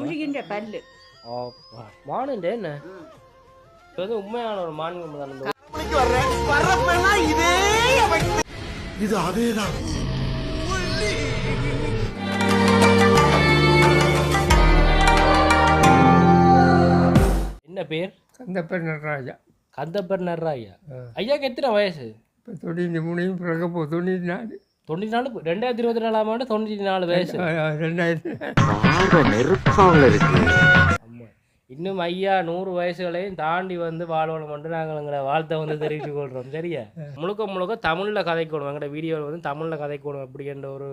புலிகின்ற பல்லு. மானுண்ட என்ன? இது வந்து உண்மையான ஒரு மான் தான் இது அதேதான். என்ன பேர்? கந்தப்பர் நடராஜா. கந்தப்பர் நர்ராயா ஐயாக்கு எத்தனை வயசு? இப்போ தொண்ணூற்றி மூணையும் பிறக்க போ தொண்ணூற்றி நாலு. தொண்ணூற்றி நாலு ரெண்டாயிரத்தி இருபத்தி நாலாம் ஆண்டு தொண்ணூற்றி நாலு வயசு ரெண்டாயிரத்தி. இன்னும் ஐயா நூறு வயசுகளையும் தாண்டி வந்து வாழ்வனம் மட்டும் நாங்கள் எங்களை வாழ்த்தை வந்து தெரிவித்துக் கொள்கிறோம் சரியா? முழுக்க முழுக்க தமிழில் கதைக்கணும். எங்களோட வீடியோவில் வந்து தமிழில் கதைக்கணும் அப்படின்ற ஒரு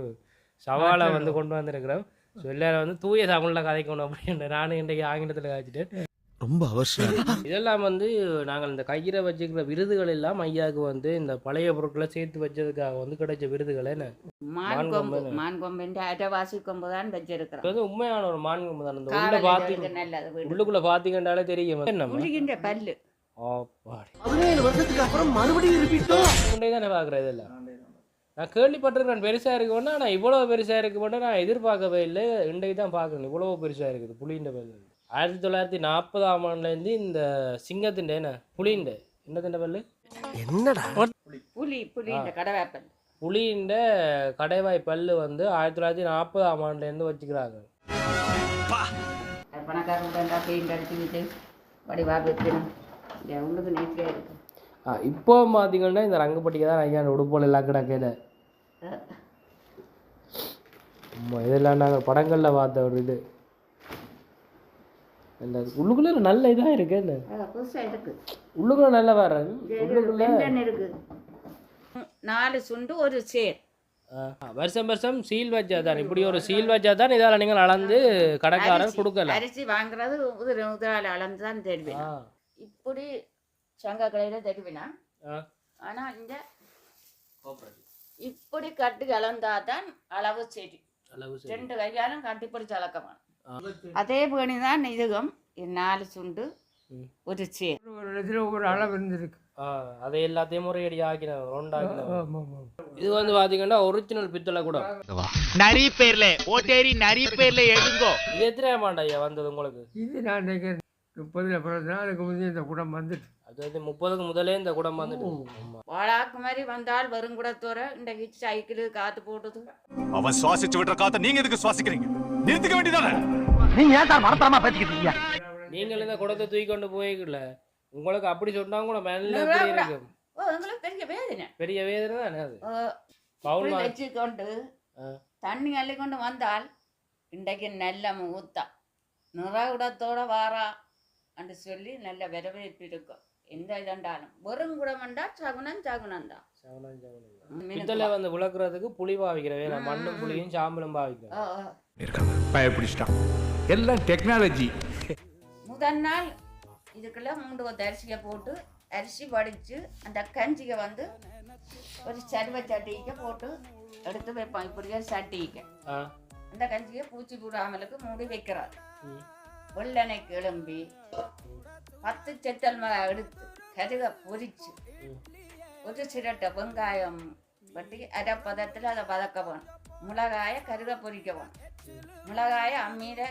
சவாலை வந்து கொண்டு வந்திருக்கிறோம். ஸோ எல்லாரும் வந்து தூய தமிழில் கதைக்கணும் அப்படின்ற நானும் இன்றைக்கு ஆங்கிலத்தில் காய்ச்சிட்டு ரொம்ப அவசியம் இதெல்லாம் வந்து நாங்கள் இந்த கையில் வச்சுக்கிற விருதுகள் எல்லாம் ஐயாவுக்கு வந்து இந்த பழைய பொருட்களை சேர்த்து வச்சதுக்காக வந்து கிடைச்ச விருதுகள் என்ன? மான் மான் கொம்பு கொம்பு. மான் கொம்பு அரைவாசி கொம்பு தான் வச்சிருக்கிறோம். உண்மையான ஒரு மான்கு தான். இந்த உள்ள நல்லது வீடு. உள்ளுக்குள்ள பார்த்தீங்கன்னாலே தெரியும். புலிகின்ற பல்லு. பதினேழு வருஷத்துக்கு அப்புறம் மறுபடியும் ரிப்பீட்டோ கொண்டே தானே பார்க்குறேன் இதெல்லாம். நான் கேள்விப்பட்டிருக்கேன் பெருசாக இருக்குன்னா நான் இவ்வளோ பெருசாக இருக்கு மட்டும் நான் எதிர்பார்க்கவே இல்லை. இன்றைக்கு தான் பார்க்கணும் இவ்வளோ பெருசாக இருக்குது புளின்ற பல்லு. ஆயிரத்தி தொள்ளாயிரத்தி நாற்பதாம் ஆண்டுலேருந்து இந்த சிங்கத்தின் என்ன? புளிண்ட என்னத்தின் பல்லு? என்னடா? புலி புலி இந்த கடைவாய் பல்லு வந்து ஆயிரத்தி தொள்ளாயிரத்தி நாற்பதாம் ஆண்டுலேருந்து வச்சுக்கிறாங்க. அது பணக்காரங்க பெயிண்ட் அடிச்சுக்கிட்டு வடிவா வைக்கணும். இந்த உள்ளுக்கு நீட்டியாக இருக்கு. ஆ இப்போ பார்த்தீங்கன்னா இந்த ரங்கப்பட்டிக்கு தான் ஐயா உடுப்போல் எல்லாம் கிடக்குது ஆமாம் இதெல்லாம் நாங்கள் படங்களில் பார்த்த ஒரு இது. இந்த உள்ளுக்குள்ளே நல்ல இதாக இருக்கு என்ன உள்ளுக்குள்ள நல்ல இருக்கு. நாலு சுண்டு ஒரு சேர். வருஷம் வருஷம் சீல் வச்சா தான் இப்படி ஒரு சீல் வச்சா தான் இதால் நீங்கள் அளந்து கடைக்காரர் கொடுக்கல அரிசி வாங்குறது உதிரால அளந்து தான் தருவேன் இப்படி சங்க கடையில் தருவேனா ஆனால் இந்த இப்படி கட்டு கலந்தா தான் அளவு சரி ரெண்டு கையாலும் கட்டிப்பிடிச்சு அளக்கணும் ஆ. அதே பணி தான் இதுவும் இது நாலு சுண்டு. ஒரு சேர். ஒரு இடத்துல ஒரு அளவு இருந்திருக்கு. அதை எல்லாத்தையும் முறையடி ஆமாம் இது வந்து பார்த்தீங்கன்னா ஒரிஜினல் பித்தளை கூட நிறைய பேர்ல ஓட்டேரி நிறைய பேர்ல எடுங்கோ. இது எத்தனை ஆமாண்டா ஐயா வந்தது உங்களுக்கு? இது நான் நினைக்கிறேன் முப்பதில் பிறந்தா அதுக்கு முந்தைய இந்த குடம் வந்துட்டு. அது வந்து முப்பதுக்கு முதலே இந்த குடம் வந்துட்டு வாழாக்கு மாதிரி வந்தால் வரும் கூடத்தோற இன்றைக்கு சைக்கிள் காத்து போட்டது அவன் சுவாசிச்சு விடுற காத்த நீங்க எதுக்கு சுவாசிக்கிறீங்க? நிறுத்திக்க வேண்டியதானே நீங்க ஏன் சார் மரத்தரமா பேசிக்கிட்டு நீங்கள் இந்த குடத்தை தூக்கி கொண்டு போய்க்கல. உங்களுக்கு அப்படி சொன்னா கூட மேல இருக்கும்? பெரிய வேதனை. பெரிய வேதனை தானே அது? ஓ, பவுன் இப்படி மா- வச்சு கொண்டு ஆ. தண்ணி அள்ளி கொண்டு வந்தால் இன்றைக்கு நல்ல ஊத்தா நிறகுடத்தோட வாரா என்று சொல்லி நல்ல வரவேற்பு இருக்கும். எந்த இதண்டாலும். வெறும் குடமண்டா சகுனம் சகுனம் தான். பித்தளை வந்து விளக்குறதுக்கு புளி பாவிக்கிறவே நான் மண்ணும் புளியும் சாம்பலும் பாவிக்கிறேன் பயப்பிடிச்சிட்டான். எல்லாம் டெக்னாலஜி முதல் நாள் இதுக்குள்ள மூன்று கொத்து அரிசியை போட்டு அரிசி வடித்து அந்த கஞ்சியை வந்து ஒரு சருவ சட்டிக்கு போட்டு எடுத்து வைப்பான் இப்படியே சட்டிக்கு. ஆ. அந்த கஞ்சியை பூச்சி போடாமலுக்கு மூடி வைக்கிறார். வெள்ளெண்ணெய் கிளம்பி பத்து செத்தல் மிளகா எடுத்து கருக பொரிச்சு ஒரு சிரட்டை வெங்காயம் வெட்டி அரை பதத்தில் அதை வதக்க வேணும் மிளகாயை கருக பொரிக்க வேணும் மிளகாயை அம்மியில்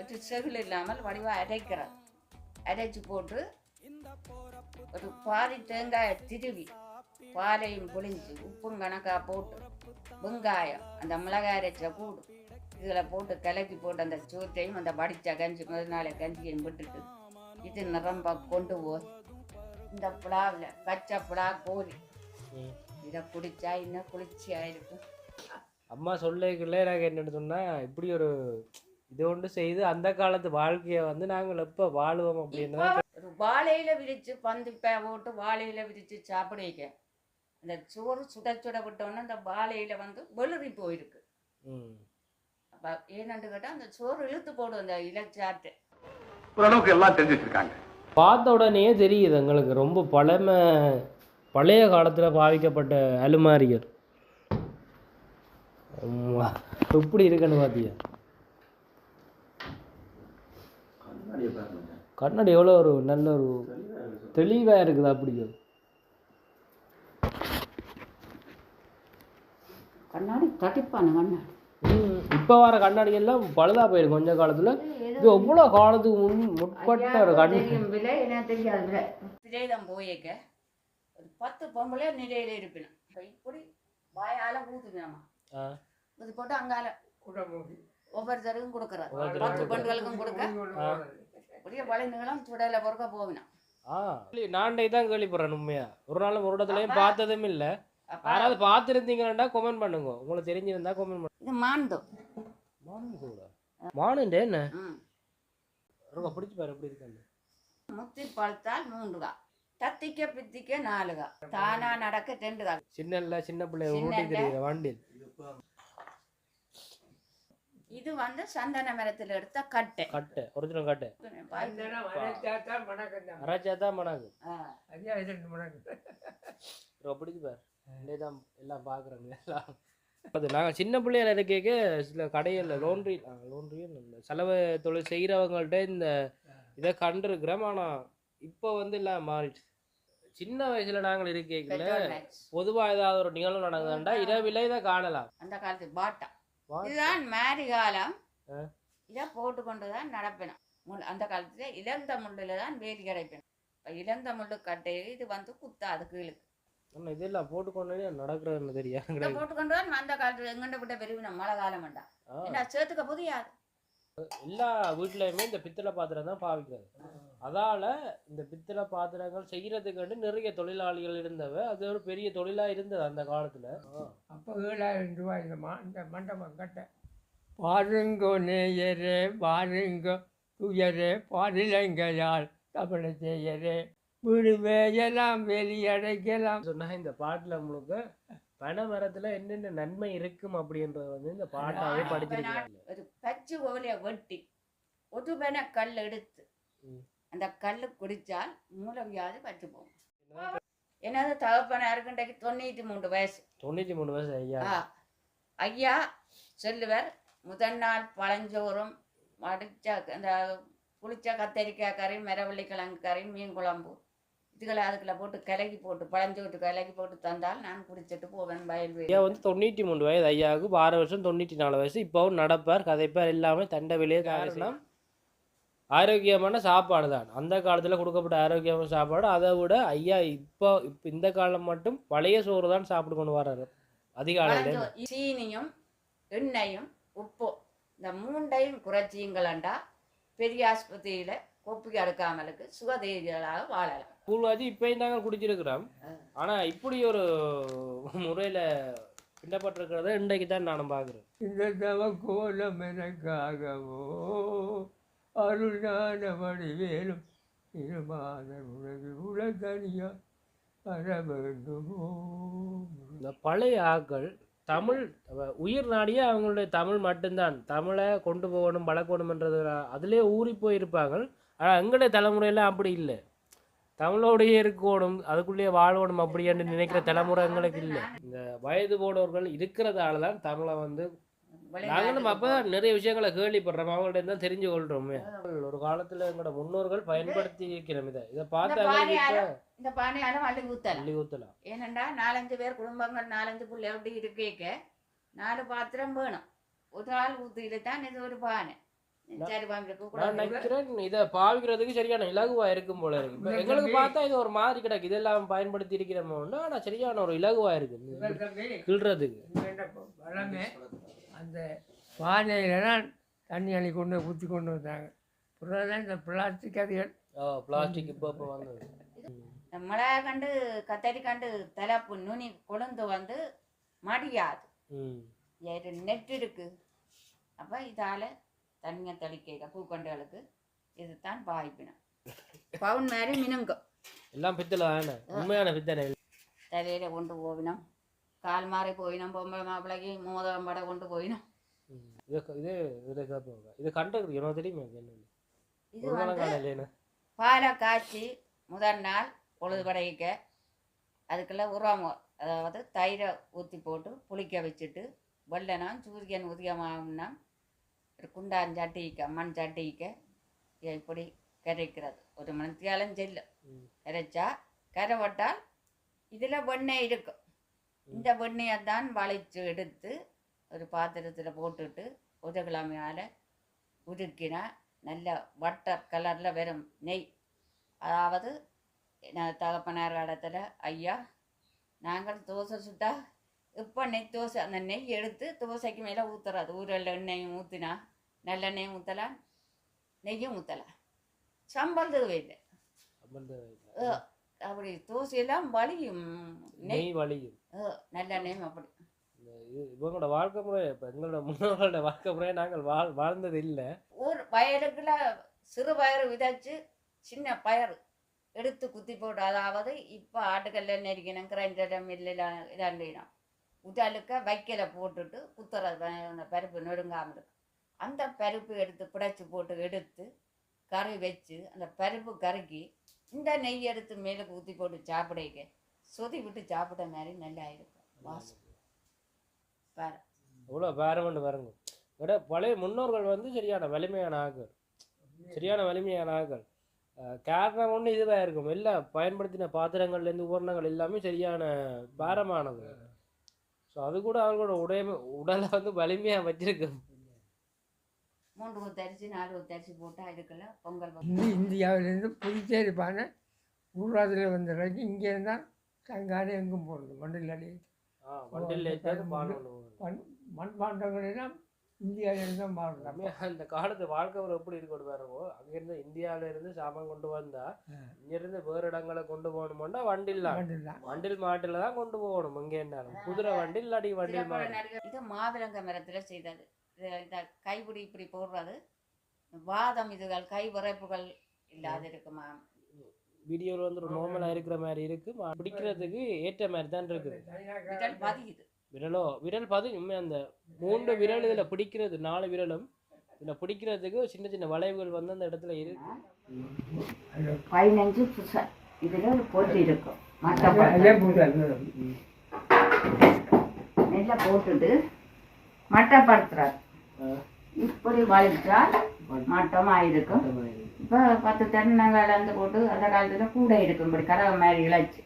ஒரு செவில் இல்லாமல் வடிவாக அரைக்கிறது அரைச்சி போட்டு ஒரு பாதி தேங்காயை திருவி பாலையும் புளிஞ்சு உப்பும் கணக்காக போட்டு வெங்காயம் அந்த மிளகாய் அரைச்ச கூடு இதில் போட்டு கலக்கி போட்டு அந்த சோத்தையும் அந்த வடித்த கஞ்சி முதல் நாளை கஞ்சியையும் விட்டுட்டு இது நிரம்ப கொண்டு போய் இந்த புலாவில் பச்சை புலா கோழி. இதை குடிச்சா இன்னும் குளிர்ச்சியாக இருக்கும். அம்மா சொல்லிக்கல எனக்கு என்னன்னு சொன்னா இப்படி ஒரு இது ஒன்று செய்து அந்த காலத்து வாழ்க்கையை வந்து நாங்கள் எப்போ வாழுவோம் அப்படின்னு ஒரு வாழையில விரிச்சு பந்து போட்டு வாழையில விரிச்சு சாப்பிட வைக்க அந்த சோறு சுட சுட விட்டோன்னே அந்த வாழையில வந்து வெளுறி போயிருக்கு. ம். அப்போ ஏன்னு கேட்டால் அந்த சோறு இழுத்து போடும் அந்த இலச்சாட்டு ஓரளவுக்கு எல்லாம் தெரிஞ்சு வச்சிருக்காங்க. பார்த்த உடனே தெரியுது எங்களுக்கு ரொம்ப பழமை பழைய காலத்தில் பாவிக்கப்பட்ட அலுமாரிகள். எப்படி இருக்குன்னு பார்த்தியா கண்ணாடி எவ்வளோ ஒரு நல்ல ஒரு தெளிவாக இருக்குது அப்படி. கண்ணாடி தட்டிப்பானு கண்ணாடி. இப்போ வர கண்ணாடி எல்லாம் பழுதா போயிருக்கு கொஞ்ச காலத்துல. இது எவ்வளோ காலத்துக்கு முன் முற்பட்ட ஒரு கண் தெரியும் விலை என்ன தெரியாது விலை. திரையிடம் போயிருக்க ஒரு பத்து பொம்பளை நிலையில இருப்பினும் இப்ப இப்படி வாயால ஊத்துனாமா ஆ. இது போட்டு அங்கால மூடி ஒவ்வொருத்தருக்கும் ஒவ்வொருத்தருக்கும் பத்து பெண்களுக்கும் கொடுக்க. பழைய நீளம் சுடல பொறுக்க போவினா. ஆ. நான்டே தான் கேள்விப்படுறேன் உண்மையா. ஒரு நாளும் ஒரு இடத்துலையும் பார்த்ததும் இல்லை. யாராவது பார்த்துருந்தீங்கன்னா கமெண்ட் பண்ணுங்க. உங்களுக்கு தெரிஞ்சிருந்தா கமெண்ட் பண்ணுங்க இது மாந்தோ மானு கூட மானுண்டே என்ன? ம். ரொம்ப பிடிச்சி பாரு எப்படி இருக்காங்க முத்தி பழுத்தால் மூன்றுகா. தத்திக்க பித்திக்க நாலுகா. தானா நடக்க ரெண்டுகா சின்ன சின்ன சின்ன ஊட்டி. தெரியுது வண்டியில். இது வந்து சந்தன மரத்தில் எடுத்த கட்டை. கட்டை ஒரிஜினல் கட்டை. அந்தனா வரைச்சாத்தான் மணக்கம் தான் அரைச்சா தான் மணாக்கு. ஆ. ஐயா இரண்டு மணக்கம் ரொம்ப பிடிச்சி பாரு. இதே தான் எல்லாம் பார்க்குறாங்க எல்லாம். அது நாங்கள் சின்ன பிள்ளையில இருக்க சில கடையில் லோன்ட்ரி லோன்ட்ரி செலவு தொழில் செய்கிறவங்கள்ட்ட இந்த இதை கண்டிருக்கிறோம். ஆனால் இப்போ வந்து எல்லாம் மாறிடுச்சு. சின்ன வயசுல நாங்கள் இருக்கைக்குள்ள. பொதுவாக ஏதாவது ஒரு நிகழ்வு நடக்குதுண்டா இரவில இதை காணலாம். அந்த காலத்து பாட்டா. இதுதான் மாரி காலம். இதை போட்டு கொண்டு தான் நடப்பினோம். முள் அந்த காலத்துல இழந்த முள்ளுல தான் வேலி கிடைப்பினோம். இப்போ இழந்த முள்ளு கட்டையில் இது வந்து குத்தாது கீழுக்கு. ஆனால் இதெல்லாம் போட்டுக்கொண்டே நடக்கிறதுன்னு தெரியாது இதை போட்டு கொண்டு தான் அந்த காலத்துல எங்கண்ட விட்ட பெருவினம் மழை காலம் வேண்டாம். என்ன சேர்த்துக்க புரியாது எல்லா வீட்லயுமே இந்த பித்தளை பாத்திரம் தான் பாவிக்கிறது. அதால இந்த பித்தளை பாத்திரங்கள் செய்யறதுக்கு நிறைய தொழிலாளிகள் இருந்தவ அது ஒரு பெரிய தொழிலா இருந்தது அந்த காலத்துல. அப்போ ஏழாயிரம் ரூபாய் இந்த இந்த மண்டபம் கட்ட. பாருங்கோ நேயரே பாருங்கோ துயரே பாரிலங்கையால் தமிழ செய்யரே வீடு வேயலாம் வெளியடைக்கலாம் சொன்னா இந்த பாட்டுல முழுக்க பனை மரத்துல என்னென்ன நன்மை இருக்கும் அப்படின்றது வந்து இந்த பாட்டாவே படிச்சிருக்காங்க ஒரு பச்சை ஓலையை வெட்டி ஒரு பென கல் எடுத்து. அந்த கல் குடிச்சால் மூலவியாதி பட்டு போகும். என்னது தகப்பனா இருக்குண்டைக்கு தொண்ணூற்றி மூன்று வயசு. தொண்ணூத்தி மூணு வயசு ஐயா. ஐயா சொல்லுவர் முதல் நாள் பழஞ்சோறும் மடிச்ச அந்த புளிச்ச கத்தரிக்காய் கறி மரவள்ளி கிழங்கு கறி மீன் குழம்பு. இதுகளை அதுக்குள்ள போட்டு கிளக்கி போட்டு பழஞ்சோட்டு கிளக்கி போட்டு தந்தால் நான் குடிச்சிட்டு போவேன் வயல்வெளி ஐயா வந்து தொண்ணூற்றி மூணு வயது ஐயாவுக்கு ஆறு வருஷம் தொண்ணூற்றி நாலு வயசு. இப்போவும் நடப்பார் கதைப்பார் எல்லாமே தண்டை வெளியே காரணம்? ஆரோக்கியமான சாப்பாடு தான். அந்த காலத்தில் கொடுக்கப்பட்ட ஆரோக்கியமான சாப்பாடு. அதை விட ஐயா இப்போ இப்போ இந்த காலம் மட்டும் பழைய சோறு தான் சாப்பிட்டு கொண்டு வர்றாரு. அதிகாலையில். பழஞ்சோ சீனியும் எண்ணெயும் உப்பு. இந்த மூண்டையும் குறைச்சிங்களண்டா பெரிய ஆஸ்பத்திரியில் கொப்பி அடுக்காமலுக்கு சுகதேவிகளாக வாழலாம். கூழ்வாச்சி இப்போயும் நாங்கள் குடிச்சிருக்கிறோம். ஆனால் இப்படி ஒரு முறையில் பின்னப்பட்டிருக்கிறத இன்றைக்கு தான் நான் பார்க்குறேன். இந்த தவ கோலம் எனக்காகவோ அருளான வடிவேலும் இருமாத உலகு உலகனியா வர வேண்டுமோ? இந்த பழைய ஆக்கள் தமிழ் உயிர் நாடியே அவங்களுடைய தமிழ் மட்டும்தான். தமிழை கொண்டு போகணும் வளர்க்கணும்ன்றது அதிலே ஊறி போயிருப்பாங்க ஆனால் எங்களுடைய தலைமுறையில் அப்படி இல்லை. தமிழோடையே இருக்கணும் அதுக்குள்ளேயே வாழணும் அப்படின்னு நினைக்கிற தலைமுறை எங்களுக்கு இல்லை. இந்த வயது போனவர்கள் இருக்கிறதால தான் தமிழை வந்து நாங்களும் அப்போ நிறைய விஷயங்களை கேள்விப்படுறோம் அவங்கள்ட்ட தான் தெரிஞ்சு கொள்றோமே. ஒரு காலத்தில் எங்களோட முன்னோர்கள் பயன்படுத்தி இருக்கிறோம் இதை. இதை பார்த்து இந்த பானையாலும் அள்ளி ஊத்தலாம். அள்ளி ஊற்றலாம் ஏனண்டா நாலஞ்சு பேர் குடும்பங்கள் நாலஞ்சு பிள்ளை அப்படி இருக்கேக்க நாலு பாத்திரம் வேணும். ஒரு ஆள் ஊத்திட்டு தான் இது ஒரு பானை. நான் நினைக்கிறேன் இதை பாவிக்கிறதுக்கு சரியான இலகுவா இருக்கும் போல இருக்கு எங்களுக்கு பார்த்தா இது ஒரு மாதிரி கிடக்கு. இதெல்லாம் பயன்படுத்தி இருக்கிறோமோன்னா ஆனா சரியான ஒரு இலகுவா இருக்கு. கிள்றதுக்கு. அந்த பானையில தான் தண்ணி அள்ளி கொண்டு ஊற்றி கொண்டு வந்தாங்க. புறதான் இந்த பிளாஸ்டிக் அதுகள் பிளாஸ்டிக் இப்போ இப்போ வந்தது. மிளகா கண்டு கத்தரி கண்டு தலைப்பு நுனி கொழுந்து வந்து மடியாது. நெட் இருக்கு அப்போ இதால் தண்ணியை தெளிக்க பூக்கொண்டுகளுக்கு இதுதான் பாய்ப்பினம் பவுன் மாதிரி மினுங்கும். எல்லாம் பித்தளை தானே உண்மையான பித்தளை தலையில கொண்டு போவினோம். கால் மாறி போயினோம் பொம்பளை மாப்பிள்ளைக்கு மோதகம் பட கொண்டு போயினோம். இது இது இது கண்டுருக்கு எனக்கு தெரியுமா இது வந்து பாலை காய்ச்சி முதல் நாள் பொழுது படைக்க அதுக்குள்ள உரம் அதாவது தயிரை ஊற்றி போட்டு புளிக்க வச்சுட்டு வெள்ளனம் சூரியன் உதயமாகும்னா குண்டான் சட்டிக்க மண் சட்டிக்க இப்படி கரைக்கிறது. ஒரு மணித்தியாலும் செல்லும். கரைச்சா கரைவட்டால் இதில் வெண்ணெய் இருக்கும். இந்த வெண்ணெயை தான் வளைச்சு எடுத்து ஒரு பாத்திரத்தில் போட்டுட்டு உதகிழமையால் உருக்கினா நல்ல வட்டர் கலரில் வரும் நெய். அதாவது நான் தகப்பனார் இடத்துல ஐயா நாங்கள் தோசை சுட்டா இப்போ நெய் தோசை அந்த நெய் எடுத்து தோசைக்கு மேலே ஊற்றுறது ஊரில் எண்ணெயும் ஊற்றினா நல்லெண்ணெயும் ஊற்றலாம் நெய்யும் ஊற்றலாம் சம்பல் அமர்ந்த அஹ், அப்படி தோசையெல்லாம் வலியும். நெய் வலியும். நல்லெண்ணெயும் அப்படி. இவங்களோட வாழ்க்கை முறை இப்போ எங்களோட முன்னோர்களோட வாழ்க்கை முறையை நாங்கள் வாழ் வாழ்ந்தது இல்லை ஒரு வயலுக்குள்ள சிறு பயிர் விதைச்சு சின்ன பயிர் எடுத்து குத்தி போட்டு அதாவது இப்போ ஆட்டுக்கல்ல நெரிக்கணும் கிரைண்டர் மில்லில் இதாண்டினோம். உடலுக்க வைக்கல போட்டுட்டு குத்துறது பருப்பு நெடுங்காமல் இருக்கும் அந்த பருப்பு எடுத்து பிடைச்சி போட்டு எடுத்து கறி வச்சு அந்த பருப்பு கருக்கி இந்த நெய் எடுத்து மேலே ஊற்றி போட்டு சாப்பிடைக்க சொதி விட்டு சாப்பிட்ட மாதிரி நல்லா இருக்கும். வாசம். பாரு. எவ்வளோ பேரமெண்ட் பாருங்க. விட பழைய முன்னோர்கள் வந்து சரியான வலிமையான ஆக்கள் சரியான வலிமையான ஆக்கள் காரணம் ஒன்று இதுவாக இருக்கும். எல்லாம் பயன்படுத்தின பாத்திரங்கள்லேருந்து உபகரணங்கள் எல்லாமே சரியான பாரமானது. ஸோ அது கூட அவர்களோட உடைமை உடலை வந்து வலிமையாக வச்சிருக்கு. மூன்று ஊத்தரிசி நாலு ஊத்தரிசி போட்டால் இதுக்குள்ள பொங்கல். இந்தி இந்தியாவிலேருந்து புதுச்சேரி பானை ஊர்வாதில் வந்த வரைக்கும் இங்கே இருந்தால் சங்கானே எங்கும் போகிறது மண்டில் அடி ஆ வண்டியில் ஏற்றாது பால் பண்ணுவோம் மண் மண்பாண்டங்கள் எல்லாம் இந்தியாவிலேருந்து தான் எல்லாமே அந்த காலத்து வாழ்க்கை முறை எப்படி இருக்கணும் பாருங்க. அங்கேருந்து இந்தியாவில இருந்து சாமான் கொண்டு வந்தா இங்கேருந்து வேறு இடங்களை கொண்டு மண்டில் தான். வண்டில் மாட்டில் தான் கொண்டு போகணும் இங்கே என்ன குதிரை வண்டில் இல்லாட்டி வண்டில் மாடு. இது மாவிலங்க மரத்தில் செய்தது. இந்த கைப்பிடி இப்படி போடுறது. வாதம் இதுகள் கை விரைப்புகள் இல்லாது இருக்குமா? வீடியோவில் வந்து ஒரு நார்மலாக இருக்கிற மாதிரி இருக்கு. பிடிக்கிறதுக்கு ஏற்ற மாதிரி தான் இருக்குது விரல் பதியுது. விரலோ விரல் உண்மை அந்த மூன்று விரல் இதில் பிடிக்கிறது நாலு விரலும். இதில் பிடிக்கிறதுக்கு சின்ன சின்ன வளைவுகள் வந்து அந்த இடத்துல இருக்கு. பதினஞ்சு இதில் பொருள் இருக்கும். போட்டு. நெல்லை போட்டுட்டு மட்டப்படுத்துறாரு. இப்படி வலிச்சால் மட்டமாக இருக்கும் இப்போ பத்து தென்னை அளந்து போட்டு அந்த காலத்தில் கூடை இருக்கும். இப்படி கதவை மாதிரி இழைச்சி.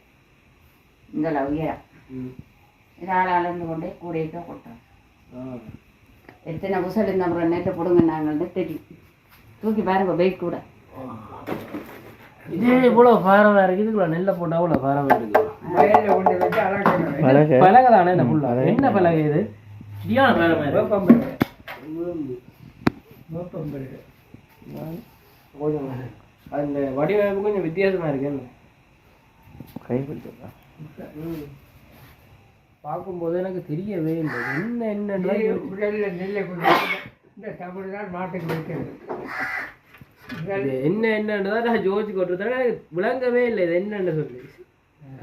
இந்த உயரம் இதால் அளந்து கொண்டே கூடையக்க கொட்டுறோம் எத்தனை உசல் இந்த அப்புறம் நெட்டை பிடுங்க நாங்கள் தெரியும் தூக்கி பாருங்க வெயிட் கூட. இதே இவ்வளோ பாரமாக இருக்குது இதுக்குள்ள நெல்லை போட்டால் அவ்வளோ பாரமாக இருக்குது பலகை. தானே என்ன ஃபுல்லா என்ன பலகை இது? சரியான கொஞ்சம் அந்த வடிவமைப்பு கொஞ்சம் வித்தியாசமாக இருக்கு என்ன? பார்க்கும்போது எனக்கு தெரியவே இல்லை. என்ன என்ன நெல்லை வந்து இந்த தமிழ் தான் மாட்டுக்கு வைக்கிறது என்ன என்னன்னு தான் நான் ஜோதிச்சு கொட்டுறதால எனக்கு விளங்கவே இல்லை. இது என்னன்னு சொல்லி.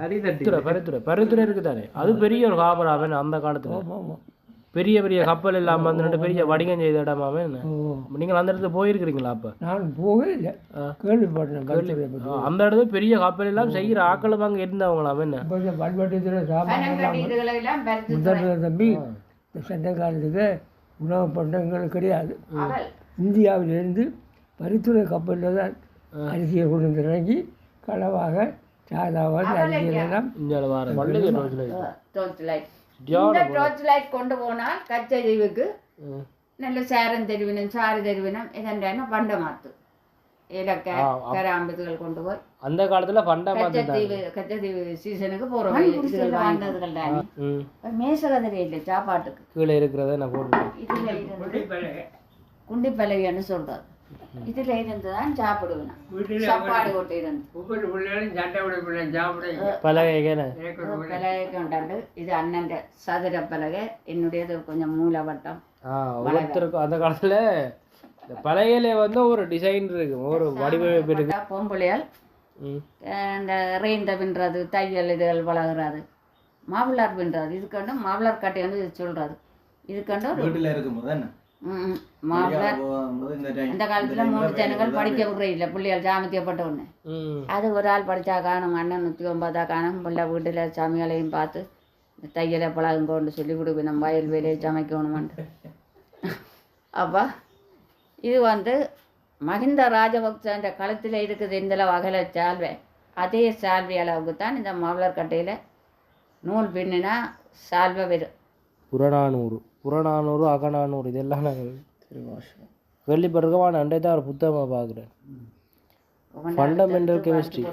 அடித்தட்டி பருத்துறை பருத்துறை இருக்கு தானே அது பெரிய ஒரு காபராமன் அந்த காலத்துல. பெரிய பெரிய கப்பல் இல்லாமல் வந்து ரெண்டு பெரிய வடிகம் செய்த என்ன? ஓ. நீங்கள் அந்த இடத்துல போயிருக்கிறீங்களா அப்போ? நான் போகவே இல்லை. கேள்விப்பட்டேன் பற்றி அந்த இடத்துல பெரிய கப்பல் எல்லாம் செய்கிற ஆக்களும் அங்கே இருந்தவங்களாம் என்ன? முதல்வர் தம்பி சண்டை காலத்துக்கு உணவு பண்டங்கள் கிடையாது. இந்தியாவிலிருந்து பரித்துறை கப்பலில் தான் அரிசியை கொண்டு வந்து இறங்கி களவாக சாதாவாக அரிசிகள் இந்த டார்ச் லைட் கொண்டு போனால் கச்சதீவுக்கு நல்ல சேரம் தெரிவினம் சாறு தெரிவினம் இதென்றான பண்ட மாத்து. ஏலக்காய் ஆ, கராம்புகள் கொண்டு போய் அந்த காலத்தில் பண்டா பார்த்து கச்சத்தீவு கச்சத்தீவு சீசனுக்கு போகிறோம் இதுகள் வாழ்ந்ததுகள் தானே? ம். மேசகதிரை இல்லை சாப்பாட்டுக்கு. கீழே இருக்கிறத நான் போடுறேன் இதுல இருந்து குண்டி பலகைன்னு சொல்றது இதுல இருந்து தான் சாப்பிடுவேன் சாப்பாடு கொண்டு இருந்து ஒவ்வொரு பிள்ளைகளும் சண்டை விட பிள்ளை சாப்பிட பிள்ளை. பலகைக்கு உண்டாண்டு இது அண்ணன் சதுர பலகை என்னுடையது கொஞ்சம் மூலவட்டம் ஒவ்வொருத்தருக்கும் அந்த காலத்தில் இந்த பலகையில வந்து ஒரு டிசைன் இருக்கு ஒரு வடிவமைப்பு இருக்கு பொம்பளையால் ம் இந்த ரெயின்ட பின்றது தையல் இதுகள் பழகுறது மாவிளார் பின்றது இதுக்கண்டு மாவிளார் கட்டை வந்து இது சொல்றது வீட்டில் இருக்கும்போது இந்த இந்த காலத்துல மூணு ஜனங்கள் படிக்க விடுற இல்லை பிள்ளைகள் சாமத்தியப்பட்ட ம் அது ஒரு ஆள் படித்தா காணும் அண்ணன் நூற்றி ஒன்பதா காணும் பிள்ளை வீட்டில் சாமியாலையும் பார்த்து இந்த தையலை பழகுங்கோன்னு சொல்லி கொடுப்பேன் நம்ம வயல் வேலையை சமைக்கணுமான்ட்டு அப்போ இது வந்து மஹிந்த ராஜபக்சன்ற களத்தில் இருக்குது இந்த வகையில் சால்வை அதே சால்வை அளவுக்கு தான் இந்த மவளர் கட்டையில் நூல் பின்னினா சால்வை வரும் புறநானூறு புறநானூறு அகநானூறு இதெல்லாம் நாங்கள் கேள்விப்பட்டிருக்கோம் அண்டே தான் ஒரு புத்தகமாக பார்க்குறேன். ஃபண்டமெண்டல் கெமிஸ்ட்ரி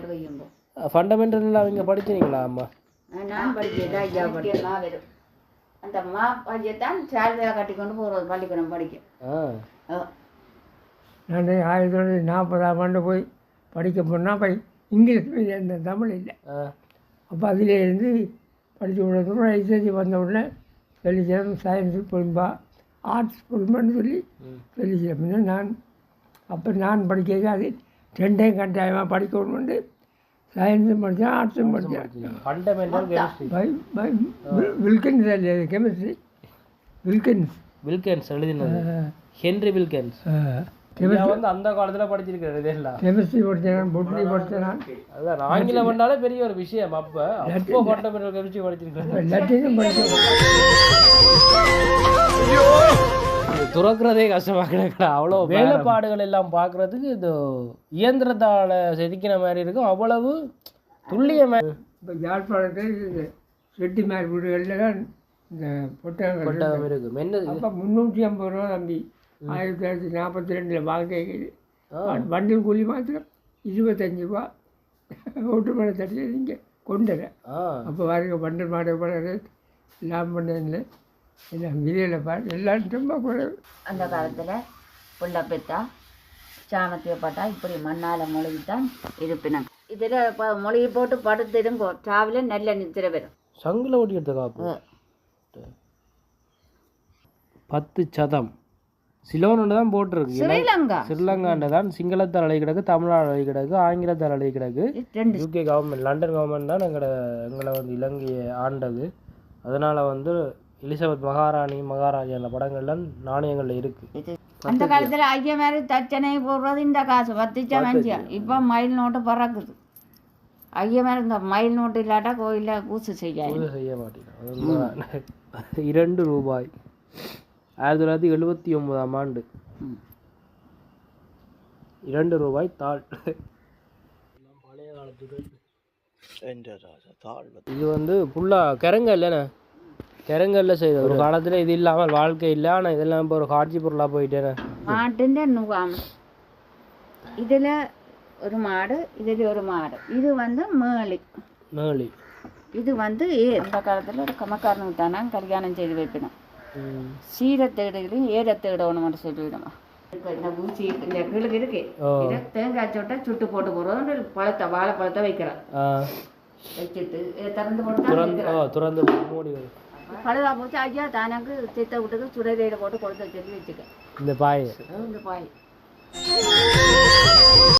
ஃபண்டமெண்டல் அவங்க படிச்சிருங்களா அம்மா? நான் படிக்கிறதா ஐயா படிக்கிறேன் வரும் அந்த மா பையத்தான் சேலரியாக கட்டி கொண்டு போகிறது பள்ளிக்கூடம் படிக்க. ஆ. ஓ. நான் ஆயிரத்தி தொள்ளாயிரத்தி நாற்பதாம் ஆண்டு போய் படிக்க போனால் போய் இங்கிலீஷ் மீடியம் இந்த தமிழ் இல்லை. ஆ. அப்போ அதிலே இருந்து படித்து விடுறதுக்கு எஸ்எஸ்சி வந்த உடனே சொல்லிக்கிறேன் சயின்ஸு பொறும்பா ஆர்ட்ஸ் பொறுப்பான்னு சொல்லி சொல்லிக்கிறேன் முன்ன நான் அப்போ நான் படிக்கிறது அது ரெண்டையும் கட்டாயமாக படிக்கணும்னு சயின்ஸும் படித்தேன் ஆர்ட்ஸும் படித்தேன் வில்கின்ஸ் இல்லையா கெமிஸ்ட்ரி வில்கின்ஸ். வில்கன்ஸ் எழுதினது. Henry Wilkins. வந்து அந்த காலத்தில் படிச்சிருக்கிறேன் இதெல்லாம் கெமிஸ்ட்ரி படித்தேன் பொட்னி படித்தேன் நான் அதான் ஆங்கிலம் பண்ணாலே பெரிய ஒரு விஷயம். அப்போ அப்போ ஃபண்டமெண்டல் கெமிஸ்ட்ரி லட்டினும் இது துறக்கிறதே கஷ்டமாக கிடக்கல அவ்வளோ வேலைப்பாடுகள் எல்லாம் பார்க்கறதுக்கு இது இயந்திரத்தால் செதுக்கின மாதிரி இருக்கும். அவ்வளவு துல்லியமாக இப்போ யாழ்ப்பாணத்தில் செட்டிமார் வீடுகளில் தான் இந்த புத்தகங்கள் இருக்கு. மென்னு அப்போ முந்நூற்றி ஐம்பது ரூபா தம்பி. ஆயிரத்தி தொள்ளாயிரத்தி நாற்பத்தி ரெண்டில் வாங்கிக்கிறது வண்டில் கூலி மாத்திரம் இருபத்தஞ்சி ரூபா ஓட்டு மேலே தட்டி நீங்கள் கொண்டுற ஆ. அப்போ வாருங்க பண்டல் மாட படம் எல்லாம் பண்ணதில்லை எல்லாம் விதையில் பாரு எல்லாம் ரொம்ப குறைவு. அந்த காலத்தில் புள்ள பெத்தா சாணத்தியப்பட்டா இப்படி மண்ணால் மொழிதான் இருப்பினம் இதில் இப்போ மொழியை போட்டு படுத்திருங்கோ சாவில் நல்ல நித்திர வரும். சங்கில் ஓட்டி எடுத்த காப்பு. பத்து சதம். சிலோன்னு தான் போட்டிருக்கு. ஸ்ரீலங்கா? ஸ்ரீலங்காண்ட தான் சிங்களத்தால் அழகி கிடக்கு தமிழ்நாடு அழகி கிடக்கு ஆங்கிலத்தால் அழகி கிடக்கு. யூகே கவர்மெண்ட் லண்டன் கவர்மெண்ட் தான் எங்களை எங்களை வந்து இலங்கையை ஆண்டது. அதனால் வந்து எலிசபெத் மகாராணி மகாராஜா அந்த படங்கள்லாம் நாணயங்களில் இருக்குது இது அந்த காலத்தில் ஐயா மாதிரி தச்சனை போடுறது இந்த காசு பத்துச்சா மஞ்சா. இப்போ மயில் நோட்டு பறக்குது. ஐயா மாதிரி இந்த மயில் நோட்டு இல்லாட்டா கோயிலில் பூசு செய்ய மாட்டேன் அது உண்மைதான். இரண்டு ரூபாய். ஆயிரத்தி தொள்ளாயிரத்தி எழுபத்தி ஒன்பதாம் ஆண்டு. இரண்டு ரூபாய் தாள். இது வந்து ஃபுல்லாக கிரங்க இல்லைண்ணே கிரங்கல்ல செய்த ஒரு காலத்தில் இது இல்லாமல் வாழ்க்கை இல்லை. ஆனால் இதெல்லாம் இப்போ ஒரு காட்சி பொருளாக போயிட்டேனே மாட்டுன்ற நுகாம் இதில் ஒரு மாடு இதில் ஒரு மாடு. இது வந்து மேளி மேலி. இது வந்து இந்த காலத்தில் ஒரு கமக்காரனுக்கு தானே கல்யாணம் செய்து வைக்கணும் ம். சீரத்தேடுகளையும் ஏரத்தேடணும்னு சொல்லிவிடுமா இந்த ஊசி இந்த கிழக்கு இருக்கு. இதை தேங்காய் சொட்டை சுட்டு போட்டு போடுறோம் பழத்தை வாழைப்பழத்தை வைக்கிறோம் ஆ வச்சுட்டு இதை திறந்து போட்டு துறந்து மூடி பழுதா போச்சு ஐயா தானக்கு சித்த விட்டுக்கு சுடலையில் போட்டு கொடுத்து வச்சுட்டு வச்சுக்க இந்த பாய் இந்த பாய்